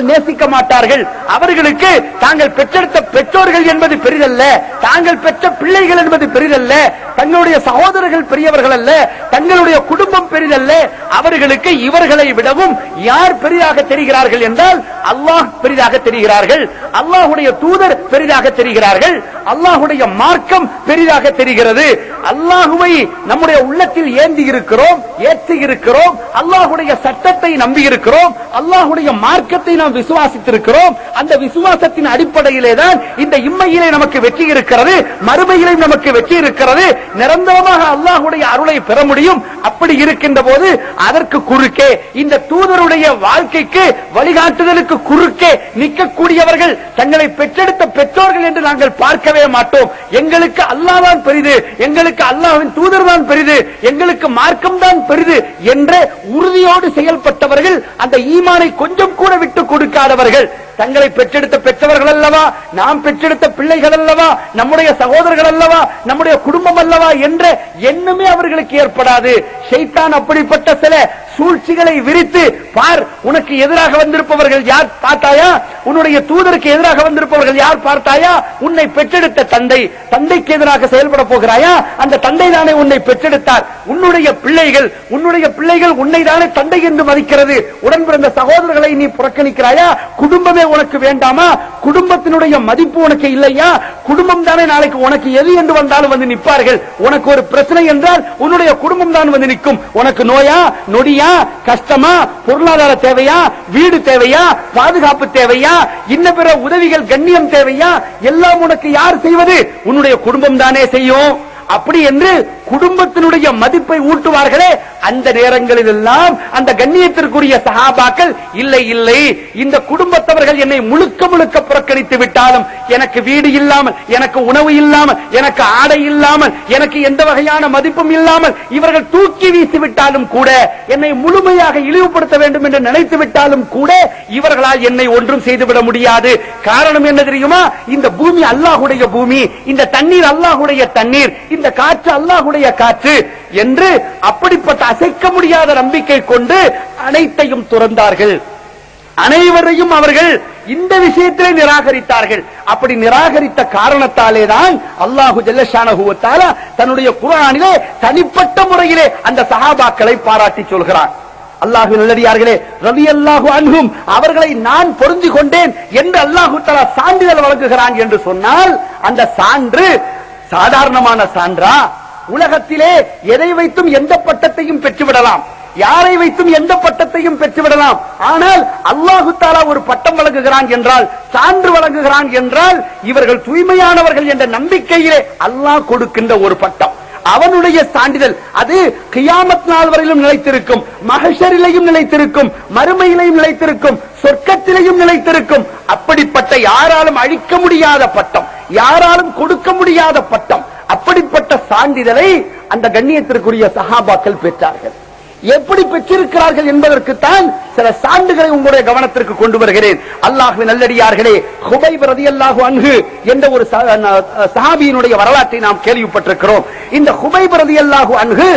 தாங்கள் நேசிக்க மாட்டார்கள். அவர்களுக்கு தாங்கள் பெற்றெடுத்த பெற்றோர்கள் என்பது பெரிதல்ல. தாங்கள் பெற்ற பிள்ளைகள் என்பது பெரிதல்ல. தங்களுடைய சகோதரர்கள் பெரியவர்கள் அல்ல. தங்களுடைய குடும்பம் பெரிதல்ல. அவர்களுக்கு இவர்களை விடவும் யார் பெரிதாக தெரிகிறார்கள் என்றால் அல்லாஹ் பெரிதாக தெரிகிறார்கள். அல்லாஹுடைய தூதர் பெரிதாக தெரிகிறார்கள். அல்லாஹுடைய மார்க்கம் பெரிதாக தெரிகிறது. அல்லாஹுவை நம்முடைய உள்ளத்தில் ஏந்தி இருக்கிறோம் ஏற்றி இருக்கிறோம். அல்லாஹுடைய சட்டத்தை நம்பி இருக்கிறோம். அல்லாஹுடைய மார்க்கத்தை நாம் நாம் விசுவாசித்திருக்கிறோம். அந்த விசுவாசத்தின் அடிப்படையிலே தான் இந்த இம்மையிலே நமக்கு வெற்றி இருக்கிறது மறுமையிலே நமக்கு வெற்றி இருக்கிறது. நிரந்தரமாக அல்லாஹுடைய அருளை பெற முடியும். அப்படி இருக்கின்ற போது அதற்கு குறுக்கே இந்த தூதருடைய வாழ்க்கைக்கு வழிகாட்டுதலுக்கு குறுக்கே நிற்கக்கூடியவர்கள் தங்களை பெற்றெடுத்த பெற்றோர்கள் என்று நாங்கள் பார்க்கவே மாட்டோம். எங்களுக்கு அல்லாதான் பெரிது எங்களுக்கு அல்லாவின் தூதர் தான் பெரிது எங்களுக்கு மார்க்கம் தான் பெரிது என்ற உறுதியோடு செயல்பட்டவர்கள் அந்த ஈமானை கொஞ்சம் கூட விட்டு கொடுக்காதவர்கள். தங்களை பெற்றெடுத்த பெற்றவர்கள் அல்லவா நாம் பெற்றெடுத்த பிள்ளைகள் அல்லவா நம்முடைய சகோதரர்கள் அல்லவா நம்முடைய குடும்பம் அல்லவா என்ற எண்ணமே அவர்களுக்கு ஏற்படாது. ஷைத்தான் அப்படிப்பட்ட சில சூழ்ச்சிகளை விரித்து பார் உனக்கு எதிராக வந்திருப்பவர்கள் யார் பார்த்தாயா? உன்னுடைய தூதருக்கு எதிராக வந்திருப்பவர்கள் யார் பார்த்தாயா? உன்னை பெற்றெடுத்த தந்தை தந்தைக்கு எதிராக செயல்பட போகிறாயா? அந்த தந்தை தானே உன்னை பெற்றெடுத்தார். உன்னுடைய பிள்ளைகள் உன்னுடைய பிள்ளைகள் உன்னை தானே தந்தை என்று மதிக்கிறது. உடன் பிறந்த சகோதரர்களை நீ புறக்கணிக்கிறாயா? குடும்பமே உனக்கு வேண்டாமா? குடும்பத்தினுடைய மதிப்பு உனக்கு இல்லையா? குடும்பம் தானே நாளைக்கு உனக்கு எது என்று வந்தாலும் வந்து நிற்பார்கள். உனக்கு ஒரு பிரச்சனை என்றால் உன்னுடைய குடும்பம் தான் வந்து நிற்கும். உனக்கு நோயா? நொடியா? கஷ்டமா? பொருளாதார தேவையா? வீடு தேவையா? பாதுகாப்பு தேவையா? இன்ன பிற உதவிகள் கண்ணியம் தேவையா? எல்லாம் உனக்கு யார் செய்வது? உன்னுடைய குடும்பம் தானே செய்யும். அப்படி என்று குடும்பத்தினுடைய மதிப்பை ஊட்டுவார்களே? அந்த நேரங்களில் எல்லாம் அந்த கண்ணியத்திற்குரிய சகாபாக்கள் இல்லை இல்லை இந்த குடும்பத்தவர்கள் என்னை முழுக்க முழுக்க புறக்கணித்து விட்டாலும் எனக்கு வீடு இல்லாமல் எனக்கு உணவு இல்லாமல் எனக்கு ஆடை இல்லாமல் எனக்கு எந்த வகையான மதிப்பும் இல்லாமல் இவர்கள் தூக்கி வீசி விட்டாலும் கூட என்னை முழுமையாக இழிவுபடுத்த வேண்டும் என்று நினைத்து விட்டாலும் கூட இவர்களால் என்னை ஒன்றும் செய்துவிட முடியாது. காரணம் என்ன தெரியுமா? இந்த பூமி அல்லாஹுடைய பூமி இந்த தண்ணீர் அல்லாஹுடைய தண்ணீர் இந்த காற்று அல்லாஹுடைய காற்று என்று அப்படிப்பட்ட அசைக்க முடியாத நம்பிக்கை கொண்டு அனைத்தையும் துறந்தார்கள். அனைவரையும் அவர்கள் இந்த விஷயத்திலே நிராகரித்தார்கள். அப்படி நிராகரித்த காரணத்தாலே தான் அல்லாஹு ஜல்லஷானஹுவத்தால தன்னுடைய குரானிலே தனிப்பட்ட முறையிலே அந்த சஹாபாக்களை பாராட்டி சொல்கிறான். அல்லாஹு நல்லடியார்களே ரவி அல்லாஹு அன்ஹும் அவர்களை நான் பொருந்தி கொண்டேன் என்று அல்லாஹு தலா சான்றிதழ் வழங்குகிறான் என்று சொன்னால் அந்த சான்று சாதாரணமான சான்றா? உலகத்திலே எதை வைத்தும் எந்த பட்டத்தையும் பெற்றுவிடலாம். யாரை வைத்தும் எந்த பட்டத்தையும் பெற்றுவிடலாம். ஆனால் அல்லாஹு தாலா ஒரு பட்டம் வழங்குகிறான் என்றால் சான்று வழங்குகிறான் என்றால் இவர்கள் தூய்மையானவர்கள் என்ற நம்பிக்கையிலே அல்லாஹ் கொடுக்கின்ற ஒரு பட்டம். அவனுடைய சான்றிதழ் அது கியாமத் நாள் வரையிலும் நிலைத்திருக்கும். மகஷரிலையும் நிலைத்திருக்கும். மறுமையிலையும் நிலைத்திருக்கும். சொர்க்கத்திலையும் நிலைத்திருக்கும். அப்படிப்பட்ட யாராலும் அழிக்க முடியாத பட்டம். யாராலும் கொடுக்க முடியாத பட்டம். அப்படிப்பட்ட சான்றிதழை அந்த கண்ணியத்திற்குரிய சஹாபாக்கள் பெற்றார்கள். எப்படி பெற்றிருக்கிறார்கள் என்பதற்குத்தான் சில சான்றுகளை உங்களுடைய கவனத்திற்கு கொண்டு வருகிறேன். அல்லாஹு நல்லடியார்களே ஹுபை பிரதி அல்லாஹு அன்கு என்ற ஒரு சஹாபியினுடைய வரலாற்றை நாம் கேள்விப்பட்டிருக்கிறோம். இந்த ஹுபை பிரதி அல்லாஹு அன்கு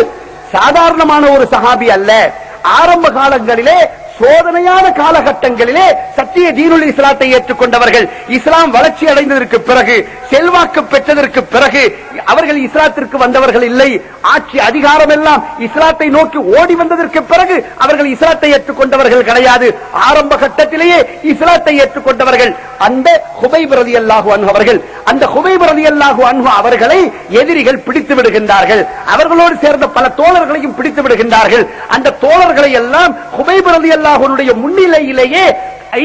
சாதாரணமான ஒரு சஹாபி அல்ல. ஆரம்ப காலங்களிலே சோதனையான காலகட்டங்களிலே சத்திய தீனுல் இஸ்லாத்தை ஏற்றுக்கொண்டவர்கள் இஸ்லாம் வளர்ச்சி அடைந்ததற்கு பிறகு செல்வாக்கு பெற்றதற்கு பிறகு அவர்கள் இஸ்லாத்திற்கு வந்தவர்கள் இல்லை. ஆட்சி அதிகாரம் எல்லாம் இஸ்லாத்தை நோக்கி ஓடி வந்ததற்கு பிறகு அவர்கள் இஸ்லாத்தை ஏற்றுக்கொண்டவர்கள் கிடையாது. ஆரம்ப கட்டத்திலேயே இஸ்லாத்தை ஏற்றுக்கொண்டவர்கள். அந்த ஹுபைப் அல்லாஹு அன்ஹு அவர்கள் அந்த ஹுபைப் அல்லாஹு அன்ஹு அவர்களை எதிரிகள் பிடித்து விடுகின்றார்கள். அவர்களோடு சேர்ந்த பல தோழர்களையும் பிடித்து விடுகின்றார்கள். அந்த தோழர்களை எல்லாம் ஹுபைப் ரலியல்லாஹுனுடைய முன்னிலையிலேயே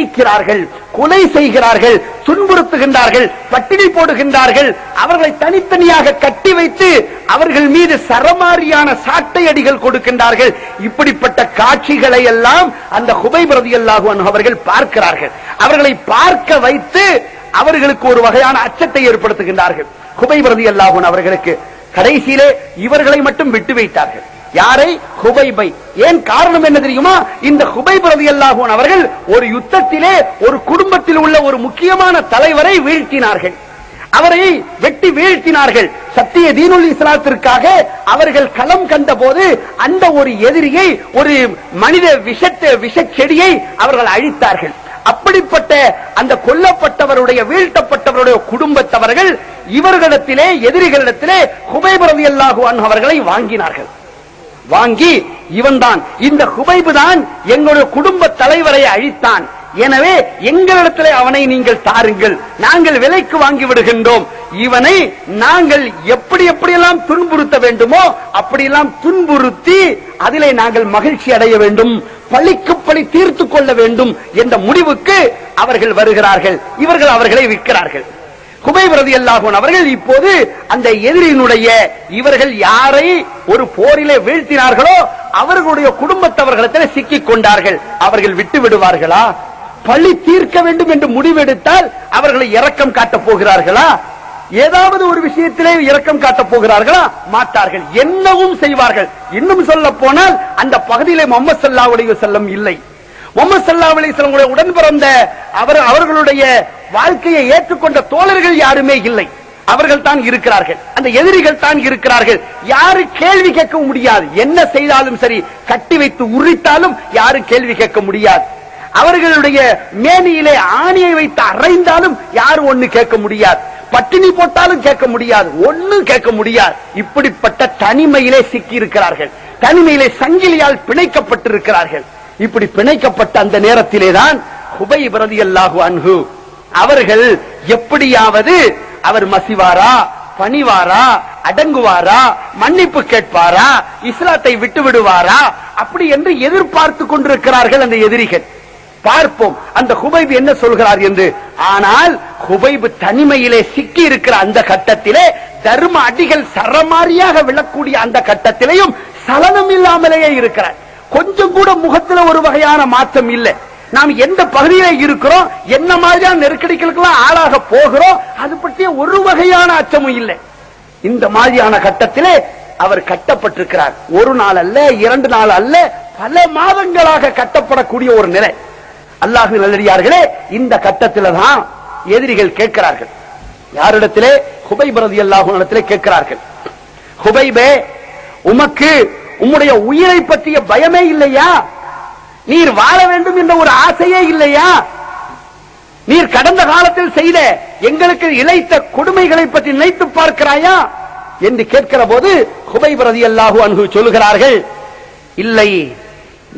ஐக்கிறார்கள் கொலை செய்கிறார்கள் துன்புறுத்துகின்றார்கள் பட்டினி போடுகின்றார்கள். அவர்களை தனித்தனியாக கட்டி வைத்து அவர்கள் மீது சரமாரியான சாட்டை அடிகள் கொடுக்கின்றார்கள். இப்படிப்பட்ட காட்சிகளை எல்லாம் அந்த ஹுபைப் ரலியல்லாஹு அன்ஹு அவர்கள் பார்க்கிறார்கள். அவர்களை பார்க்க வைத்து அவர்களுக்கு ஒரு வகையான அச்சத்தை ஏற்படுத்துகின்றார்கள். குபை பிரதி அன்ஹு அவர்களுக்கு கடைசியிலே இவர்களை மட்டும் விட்டு வைத்தார்கள். யாரை? ஹுபைபை. ஏன் காரணம் என்ன தெரியுமா? இந்த ஹுபைப் ரலியல்லாஹு அன்ஹு அவர்கள் ஒரு யுத்தத்திலே ஒரு குடும்பத்தில் உள்ள ஒரு முக்கியமான தலைவரை வீழ்த்தினார்கள். அவரை வெட்டி வீழ்த்தினார்கள். சத்திய தீனுல் இஸ்லாத்திற்காக அவர்கள் களம் கண்ட போது அந்த ஒரு எதிரியை ஒரு மனித விஷத்தை விஷ செடியை அவர்கள் அழித்தார்கள். அப்படிப்பட்ட அந்த கொல்லப்பட்டவருடைய வீழ்த்தப்பட்டவருடைய குடும்பத்தவர்கள் இவர்களிடத்திலே எதிரிகளிடத்திலே குபைபுரவி அல்லாஹுவான் அவர்களை வாங்கினார்கள். வாங்கி இவன்தான் இந்த குபைபு தான் எங்களுடைய குடும்ப தலைவரை அழித்தான். எனவே எங்களிடத்திலே அவனை நீங்கள் தாருங்கள். நாங்கள் விலைக்கு வாங்கி விடுகின்றோம். இவனை நாங்கள் எப்படி எப்படியெல்லாம் துன்புறுத்த வேண்டுமோ அப்படியெல்லாம் துன்புறுத்தி அதிலே நாங்கள் மகிழ்ச்சி அடைய வேண்டும் பழிக்கு பழி தீர்த்து கொள்ள வேண்டும் என்ற முடிவுக்கு அவர்கள் வருகிறார்கள். இவர்கள் அவர்களை விற்கிறார்கள். குபைபிரதி அல்லாஹன் அவர்கள் இப்போது அந்த எதிரியினுடைய இவர்கள் யாரை ஒரு போரிலே வீழ்த்தினார்களோ அவர்களுடைய குடும்பத்தவர்களிடத்தில் சிக்கிக் கொண்டார்கள். அவர்கள் விட்டு விடுவார்களா? பழி தீர்க்க வேண்டும் என்று முடிவெடுத்தால் அவர்களை இரக்கம் காட்டப் போகிறார்களா? ஏதாவது ஒரு விஷயத்திலே இரக்கம் காட்டப் போகிறார்களா? மாட்டார்கள். என்னவும் செய்வார்கள். இன்னும் சொல்ல போனால் அந்த பகுதியிலே முகமது சல்லா அலைஹி செல்லம் இல்லை. முகமது சல்லா அலைஹி செல்லம் உடன் பிறந்த அவர் அவர்களுடைய வாழ்க்கையை ஏற்றுக்கொண்ட தோழர்கள் யாருமே இல்லை. அவர்கள் தான் இருக்கிறார்கள். அந்த எதிரிகள் தான் இருக்கிறார்கள். யாரு கேள்வி கேட்க முடியாது. என்ன செய்தாலும் சரி கட்டி வைத்து உரித்தாலும் யாரும் கேள்வி கேட்க முடியாது. அவர்களுடைய மேனியிலே ஆணியை வைத்து அறைந்தாலும் யாரும் ஒண்ணு கேட்க முடியாது. பட்டினி போட்டாலும் கேட்க முடியாது ஒண்ணும் கேட்க முடியாது. இப்படிப்பட்ட தனிமையிலே சிக்கி இருக்கிறார்கள் தனிமையிலே சங்கிலியால் பிணைக்கப்பட்டிருக்கிறார்கள். இப்படி பிணைக்கப்பட்ட அந்த நேரத்திலே தான் ஹுபை பிரதி அல்லாஹு அன்ஹு அவர்கள் எப்படியாவது அவர் மசிவாரா பணிவாரா அடங்குவாரா மன்னிப்பு கேட்பாரா இஸ்லாத்தை விட்டு விடுவாரா அப்படி என்று எதிர்பார்த்து கொண்டிருக்கிறார்கள் அந்த எதிரிகள். பார்ப்போம் அந்த ஹுபைப் என்ன சொல்கிறார் என்று. ஆனால் குபைபு தனிமையிலே சிக்கி இருக்கிற அந்த கட்டத்திலே தர்ம அடிகள் சரமாரியாக விழக்கூடிய அந்த கட்டத்திலையும் சலனம் இல்லாமலேயே இருக்கிறார். கொஞ்சம் கூட முகத்துல ஒரு வகையான மாற்றம் இல்லை. நாம் எந்த பகுதியில இருக்கிறோம் என்ன மாதிரியான நெருக்கடிகளுக்கெல்லாம் ஆளாக போகிறோம் அது பற்றிய ஒரு வகையான அச்சமும் இல்லை. இந்த மாதிரியான கட்டத்திலே அவர் கட்டப்பட்டிருக்கிறார். ஒரு நாள் அல்ல இரண்டு நாள் அல்ல பல மாதங்களாக கட்டப்படக்கூடிய ஒரு நிலை. அல்லாஹு நல்லடியார்களே இந்த கட்டத்தில்தான் எதிரிகள் கேட்கிறார்கள். யாரிடத்திலே? ஹுபை பிரதி அல்லாஹு இடத்திலே கேட்கிறார்கள். ஹுபைபே உமக்கு உம்முடைய உயிரை பற்றிய பயமே இல்லையா? நீர் வாழ வேண்டும் என்ற ஒரு ஆசையே இல்லையா? நீர் கடந்த காலத்தில் செய்த எங்களுக்கு இழைத்த கொடுமைகளை பற்றி நினைத்து பார்க்கிறாயா? என்று கேட்கிற போது ஹுபைப் பிரதி அல்லாஹு அன்ஹு சொல்லுகிறார்கள் இல்லை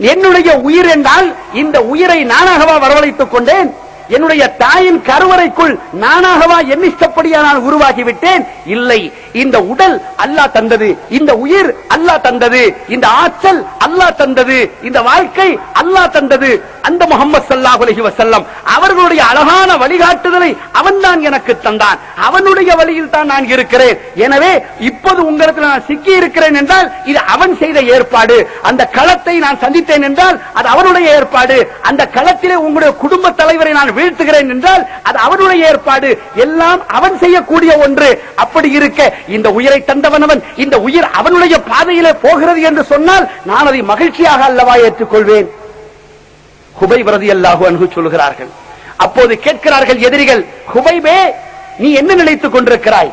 என்னுடைய உயிர் என்றால் இந்த உயிரை நானாகவா வரவழைத்துக் கொண்டேன்? என்னுடைய தாயின் கருவறைக்குள் நானாகவா என்னிஷ்டப்படியா நான் உருவாகிவிட்டேன்? இல்லை. இந்த உடல் அல்லாஹ் தந்தது. இந்த உயிர் அல்லாஹ் தந்தது. இந்த ஆற்றல் அல்லாஹ் தந்தது. இந்த வாழ்க்கை அல்லாஹ் தந்தது. அந்த முகமது ஸல்லல்லாஹு அலஹி வசல்லம் அவர்களுடைய அழகான வழிகாட்டுதலை அவன்தான் எனக்கு தந்தான். அவனுடைய வழியில் தான் நான் இருக்கிறேன். எனவே இப்போது உங்களுக்கு நான் சிக்கி இருக்கிறேன் என்றால் இது அவன் செய்த ஏற்பாடு. அந்த களத்தை நான் சந்தித்தேன் என்றால் அது அவனுடைய ஏற்பாடு. அந்த களத்திலே உங்களுடைய குடும்ப தலைவரை நான் வீழ்த்துகிறேன் என்றால் அது அவனுடைய ஏற்பாடு. எல்லாம் அவன் செய்யக்கூடிய ஒன்று. அப்படி இருக்க இந்த உயிரை தந்தவன் அவன் இந்த உயிர் அவனுடைய பாதையிலே போகிறது என்று சொன்னால் நான் அதை மகிழ்ச்சியாக அல்லவா ஏற்றுக்கொள்வேன். ஹுபை விரதி அல்லாஹு அன்ஹு சொல்கிறார்கள். அப்போது கேட்கிறார்கள் எதிரிகள் ஹுபைபே நீ என்ன நினைத்துக் கொண்டிருக்கிறாய்?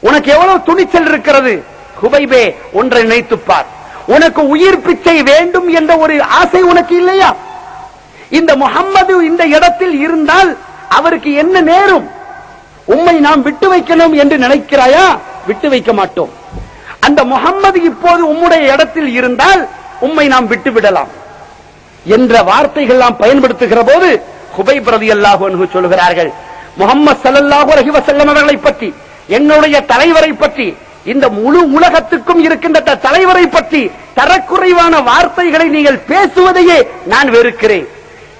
உனக்கு எவ்வளவு துணிச்சல் இருக்கிறது? ஹுபைபே ஒன்றை நினைத்துப் பார். உனக்கு உயிர் பிச்சை வேண்டும் என்ற ஒரு ஆசை உனக்கு இல்லையா? இந்த முகம்மது இந்த இடத்தில் இருந்தால் அவருக்கு என்ன நேரும்? உம்மை நாம் விட்டு வைக்கணும் என்று நினைக்கிறாயா? விட்டு வைக்க மாட்டோம். அந்த முகம்மது இப்போது உம்முடைய இடத்தில் இருந்தால் உம்மை நாம் விட்டு விடலாம். என்ற வார்த்தைகள் நாம் பயன்படுத்துகிற போது குபை பிரதி அல்லாஹு சொல்கிறார்கள் முகமது சல்லல்லாஹு ரஹிவ வஸல்லம் அவர்களை பற்றி என்னுடைய தலைவரை பற்றி இந்த முழு உலகத்துக்கும் இருக்கின்ற த- தலைவரை பற்றி தரக்குறைவான வார்த்தைகளை நீங்கள் பேசுவதையே நான் வெறுக்கிறேன்.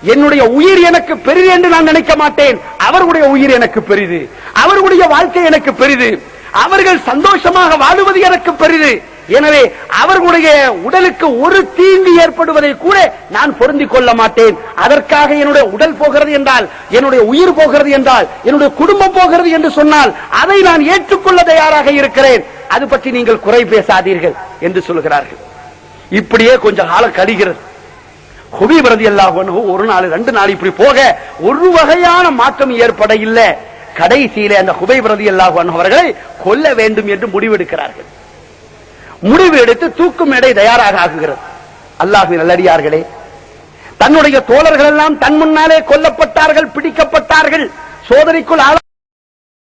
என்னுடைய உயிர் எனக்கு பெரிது என்று நான் நினைக்க மாட்டேன். அவர்களுடைய உயிர் எனக்கு பெரிது. அவர்களுடைய வாழ்க்கை எனக்கு பெரிது. அவர்கள் சந்தோஷமாக வாழுவது எனக்கு பெரிது. எனவே அவர்களுடைய உடலுக்கு ஒரு தீங்கு ஏற்படுவதை கூட நான் பொருந்திக் கொள்ள மாட்டேன். அதற்காக என்னுடைய உடல் போகிறது என்றால் என்னுடைய உயிர் போகிறது என்றால் என்னுடைய குடும்பம் போகிறது என்று சொன்னால் அதை நான் ஏற்றுக்கொள்ள தயாராக இருக்கிறேன். அது பற்றி நீங்கள் குறை பேசாதீர்கள் என்று சொல்கிறார்கள். இப்படியே கொஞ்சம் காலம் கழிகிறது. ஹுபி பிரதி அல்லாஹ் ஒரு நாள் ரெண்டு நாள் இப்படி போக ஒரு வகையான மாற்றம் ஏற்பட இல்லை. கடைசியில அந்த ஹுபை பிரதி அல்லாஹ் அவர்களை கொல்ல வேண்டும் என்று முடிவெடுக்கிறார்கள். முடிவு எடுத்து தூக்கு மேடை தயாராக ஆகுகிறது அல்லாஹு நல்லடியார்களே தன்னுடைய தோழர்கள் எல்லாம் தன் முன்னாலே கொல்லப்பட்டார்கள் பிடிக்கப்பட்டார்கள். சோதனைக்குள் ஆள